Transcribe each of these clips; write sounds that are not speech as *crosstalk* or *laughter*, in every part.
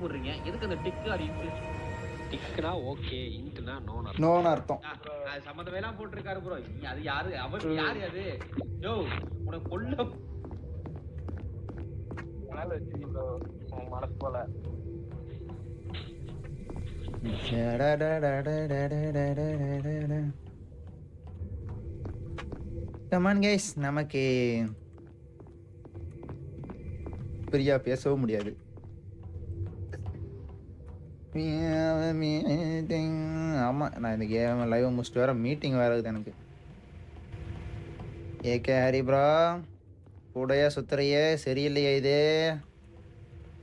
போடுறீங்க? எதுக்கு அந்த டிக்கு அறிவிப்பு டிக்னா ஓகே இன்ட்னா நோன் நோன்னு அர்த்தம். அது சம்மந்தமே எல்லாம் போட்டிருக்காரு ப்ரோ அது யாரு? அவர் யாரு அது? யோ உனக்கு கொல்ல மேல வச்சிருக்கீங்க ப்ரோ மனசு போல. கமான் கைஸ் நமக்கு பிரியா பேசவும் முடியாது. ஆமா நான் இந்த கேம் லைவ் முடிச்சுட்டு வேற மீட்டிங் வேற இருக்குது எனக்கு. ஏகே ஹரி ப்ரோ கூடையே சுத்துறையே சரியில்லையே இது.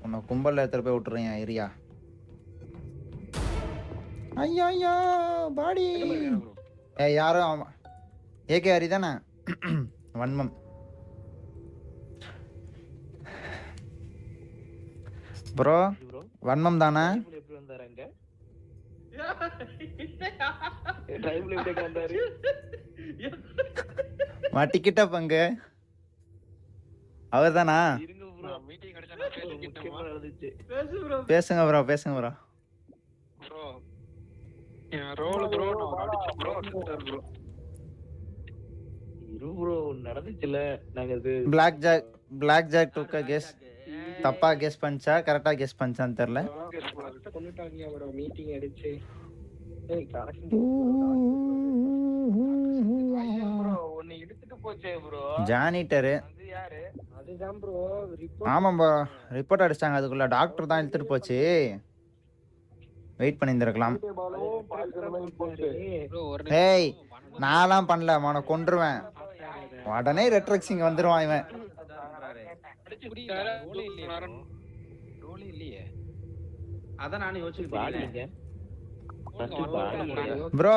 உன்னை கும்பல்ல எடுத்துட்டு போய் விட்டுறேன் ஏரியா ஐயா ஐயா பாடி. ஏ யாரும் ஆமா ஏகே ஹரி தானே? *clears throat* வன்மம். ப்ரோ வன்மம் தானே? வந்தாரு அங்க டைம்ல எப்படி வந்தாரு மாட்டிக்கிட்ட பங்கு. பேசுங்க ப்ரோ பேசுங்க ப்ரோ ரோல் ப்ரோ நான் ப்ரோ ப்ரோ இரு ப்ரோ நடந்துச்சுல நாங்க அது பிளாக் ஜாக் பிளாக் ஜாக் டுக்க கெஸ் தப்பா கெஸ் பண்ணிச்சா கரெக்டா கெஸ் பண்ணிச்சான்னு தெரியல. மீட்டிங் அடிச்சு ஏய் ஜானிட்டரு அது ஆமாம் ப்ரோ ரிப்போர்ட் அடிச்சிட்டாங்க அதுக்குள்ள டாக்டர் தான் இழுத்துட்டு போச்சு. வெயிட் பண்ணியிருந்திருக்கலாம். ப்ரோ ஒரு ஏய் நான்லாம் பண்ணல அவனை கொன்றுவேன். உடனே ரெட்ரக்ஸிங் வந்துருவான் இவன். ரோலே இல்லையே. அதான் நானும். ப்ரோ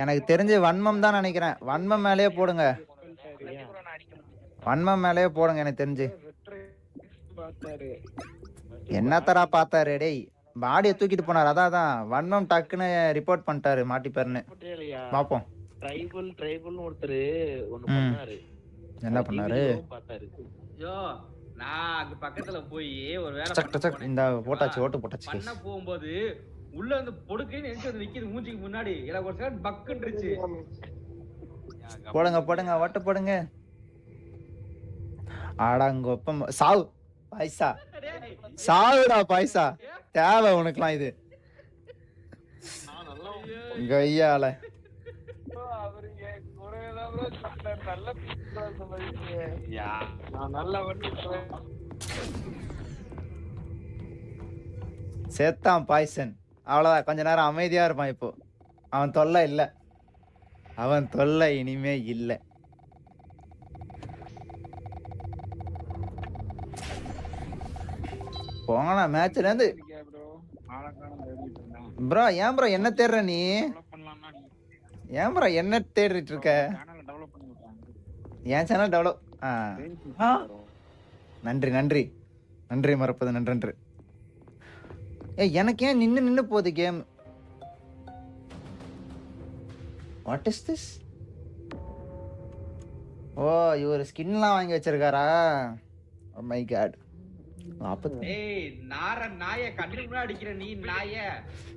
எனக்கு தெரிஞ்சு வன்மம் தான் நினைக்கிறேன். வன்மம் மேலேயே போடுங்க. வன்மம் மேலேயே போடுங்க எனக்கு தெரிஞ்சு. பார்த்தாரு. என்னத்தரா பார்த்தாரு? டேய் பாடியை தூக்கிட்டு போனார். அதான் அதான். வன்மம் டக்குன்னு ரிப்போர்ட் பண்ணிட்டாரு மாட்டிப்பாருன்னு. பார்ப்போம் ட்ரைபல் ட்ரைபல்னு ஒருத்தர் ம். பண்ணாரு. என்ன பண்ணாரு? நான் அங்க பக்கத்துல போய் ஒரு வேலை சக் சக். இந்த போட்டாச்சு ஓட்டு போட்டாச்சு பண்ண. போகும்போது உள்ள வந்து பொடுக்குன்னு நினைச்சு வந்து நிக்குது மூஞ்சிக்கு முன்னாடி. எனக்கு ஒரு செகண்ட் பக்குன்றுச்சு. போடுங்க போடுங்க ஓட்டு போடுங்க. ஆடாங்கொப்பம் சாவு பைசா சாவுடா பைசா தேவை உனக்குலாம் இது. கையால. செத்தான் பாய்சன். அவ்வளோதான் கொஞ்ச நேரம் அமைதியா இருப்பான் இப்போ. அவன் தொல்லை இல்லை. அவன் தொல்லை இனிமே இல்லை. போங்கண்ணா மேட்ச்ல இருந்து. ப்ரோ ஏன் ப்ரோ என்ன தேடுற நீ? நீ ஏன் ப்ரோ என்ன தேடிட்டு இருக்க சேனலை டெவலப் பண்ணி விட்டாங்க என் சேனல் டெவலப் ஆ. ஆ. நன்றி நன்றி. நன்றி மறப்பது நன்றன்று. ஏய் எனக்கு ஏன் நின்னு நின்னு போகுது கேம் வாட் இஸ் திஸ் ஓ இவர் ஸ்கின்லாம் வாங்கி வச்சிருக்காரா? Oh மை காட் நாற்பத்தி ஏய் நார நாய கண்ணு முன்னாடி அடிக்கிற நீ நாய.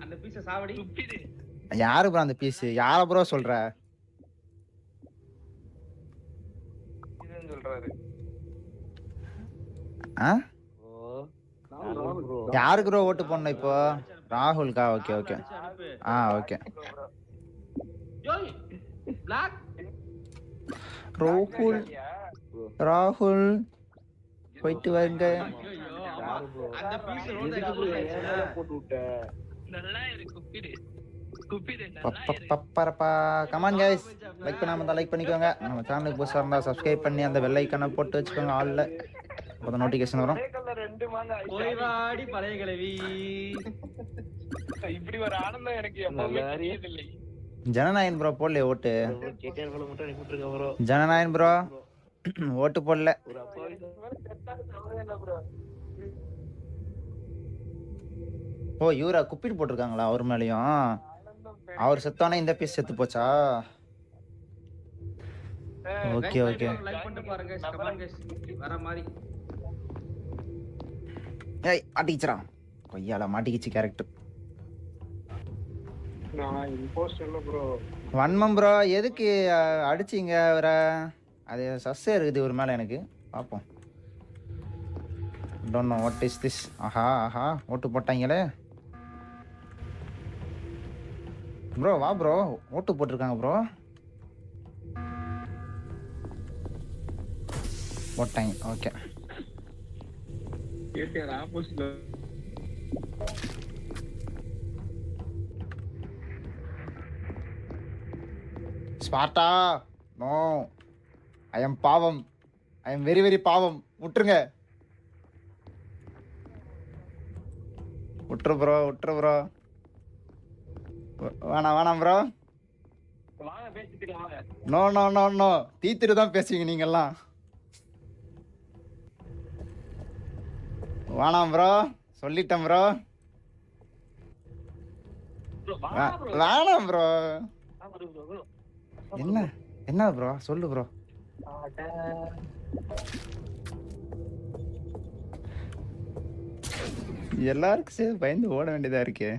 அந்த பீஸ சாவடி. யாரு ப்ரோ அந்த பீஸ் யார ப்ரோ சொல்ற இதுன்னு சொல்றாரு ஆ ஓ ராகுல் bro. யாருக்கு ப்ரோ ஓட்டு போடணும் இப்போ? ராகுல்கா? Okay okay. ஆ ஓகே. ராகுல் ராகுல் போயிட்டு வாங்க. கமான் கைஸ் லைக் பண்ணாம லைக் பண்ணிக்கோங்க. நம்ம சேனலுக்கு புதுசாக இருந்தால் சப்ஸ்கிரைப் பண்ணி அந்த வெள்ளை ஐக்கனை போட்டு வச்சுக்கோங்க ஆல்ல அப்போ நோட்டிஃபிகேஷன் வரும். ஒரே colour ரெண்டு மாங்க போய் வாடி பழைய கிழவி இப்படி ஒரு ஆனந்தம் எனக்கு எப்பவுமே தெரியுதில்லை. ஜனநாயகன் ப்ரோ போடல ஓட்டு. ஜனநாயகன் ப்ரோ *clears throat* ஓட்டு போடல. ஒரு அப்பாவி தான். bro. ஓ இவரா குப்பிட்டு போட்டிருக்காங்களா அவர் மேலேயும்? அவர் செத்தானே இந்த பீஸ் செத்து போச்சா? Okay okay. லைக் பண்ணிட்டு பாருங்க கமெண்ட் வர மாதிரி. ஏய் அடிச்சிரா கொய்யால மாட்டிக்கிச்சு கேரக்டர் வன்மம் ப்ரோ எதுக்கு அடிச்சீங்க அவரை அது சஸ்ஸே இருக்குது ஒரு மேலே எனக்கு. பார்ப்போம் don't know what is this ஆஹா ஆஹா ஓட்டு போட்டாங்களே. ப்ரோ வா ப்ரோ ஓட்டு போட்டிருக்காங்க ப்ரோ போட்டாங்க ஓகே கேடிஆர் ஆப்போசிட்ல ஸ்மார்ட்டா நோ. ஐ எம் பாவம். ஐ எம் வெரி வெரி பாவம். விட்டுருங்க விட்டுரு ப்ரோ விட்டுரு ப்ரோ வேணாம் வேணாம் ப்ரோ வாங்க பேசிட்டு வாங்க. No no no no. தீத்துட்டு தான் பேசுவீங்க நீங்கெல்லாம். வேணாம் ப்ரோ சொல்லிட்டேன் ப்ரோ bro, வா bro. வேணாம் ப்ரோ. என்ன என்ன ப்ரோ சொல்லு ப்ரோ. எல்லாருக்கும் சேர்த்து பயந்து ஓட வேண்டியதா இருக்கே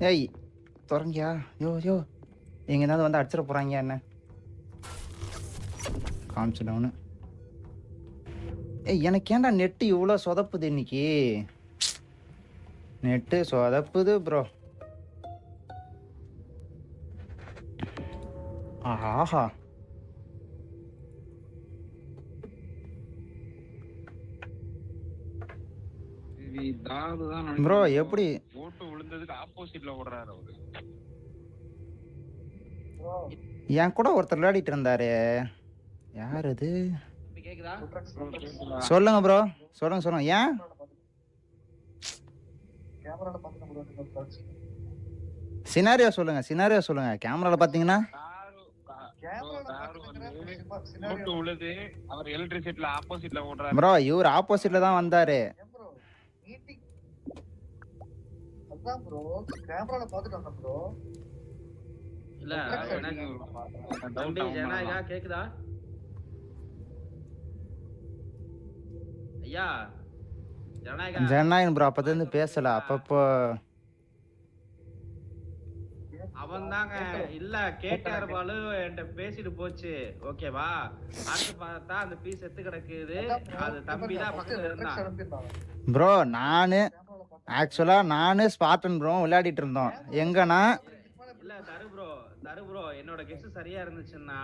ஏய் துறங்கியா யோ யோ. எங்கேனாவது வந்து அடிச்சிட போறாங்க என்ன? காமிச்சு டவுனு. ஏய் எனக்கு ஏன்டா நெட்டு இவ்வளோ சொதப்புது இன்னைக்கு? நெட்டு சொதப்புது ப்ரோ ஆஹா. ப்ரோ எப்படி? ஓட்டு விழுந்ததுக்கு ஆப்போசிட்ல ஓடுறாரு அவரு. என் கூட ஒருத்தர் விளையாடிட்டு இருந்தாரு. யார் அது சொல்லுங்க ப்ரோ சொல்லுங்க சொல்லுங்க. ஏன். சினாரியோ சொல்லுங்க சினாரியோ சொல்லுங்க. கேமரால பாத்தீங்கன்னா? ப்ரோ இவர் ஆப்போசிட்ல தான் வந்தாரு. அதான் bro, கேமரால பாத்துட்டு வந்தேன் bro. இல்ல தம்பி ஜனநாயகா கேக்குதா? ஐயா ஜனநாயகா ஜனநாயகன் ப்ரோ அப்போது பேசல. அப்பப்போ அவன் தாங்க இல்ல கேட்டார் பாலு என்கிட்ட பேசிட்டு போச்சு. ஓகேவா அடுத்து பார்த்தா அந்த பீஸ் செத்து கிடக்குது. அது தம்பி தான் பக்கத்துல இருந்தான். ப்ரோ நான் கேமரால பாத்து- ஆக்சுவலா நானு ஸ்பாட்டன் ப்ரோ விளையாடிட்டு இருந்தோம். எங்கன்னா? இல்ல தரு ப்ரோ தரு ப்ரோ என்னோட கெஸ் சரியா இருந்துச்சுன்னா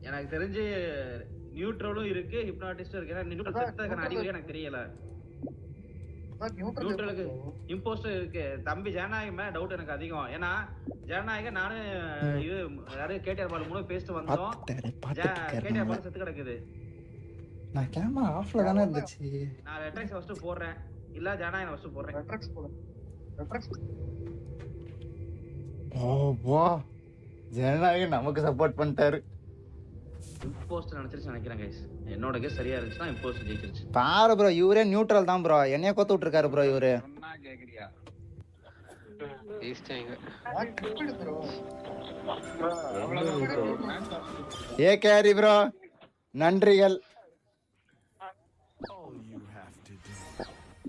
எனக்கு தெரிஞ்சு நியூட்ரலும் இருக்கு ஹிப்னாட்டிஸ்டும் இருக்கு. ஏன்னா நியூட்ரல் செத்ததுக்கான அறிகுறி எனக்கு தெரியல. நியூட்ரலுக்கு. இம்போஸ்டர் இருக்கு. தம்பி ஜனநாயகம் டவுட் எனக்கு அதிகம். ஏன்னா ஜனநாயகம் நானும் இது யாரு கேடிஆர் பாலு மூணு பேசிட்டு வந்தோம். கேடிஆர் பாலு செத்து கிடக்குது. நான் கேமரா ஆஃப்ல தானே இருந்துச்சு. நான் ரெட்ரைஸ் ஃபர்ஸ்ட் போடுறேன். இல்ல ஜனநாயகம் ஃபர்ஸ்ட் போடுறேன். Retrax போடு. Retrax ஓ வா ஜனநாயகன் நமக்கு சப்போர்ட் பண்ணிட்டாரு. இம்போஸ்டர் நினைச்சிருச்சு நினைக்கிறேன் கைஸ் என்னோட கெஸ் சரியா இருந்துச்சுன்னா இம்போஸ்டர் ஜெயிச்சிருச்சு. பாரு ப்ரோ இவரே நியூட்ரல் தான் ப்ரோ என்னைய கொத்து விட்டுருக்காரு ப்ரோ இவரு. கேக்குறியா. ஏ கேரி ப்ரோ நன்றிகள்.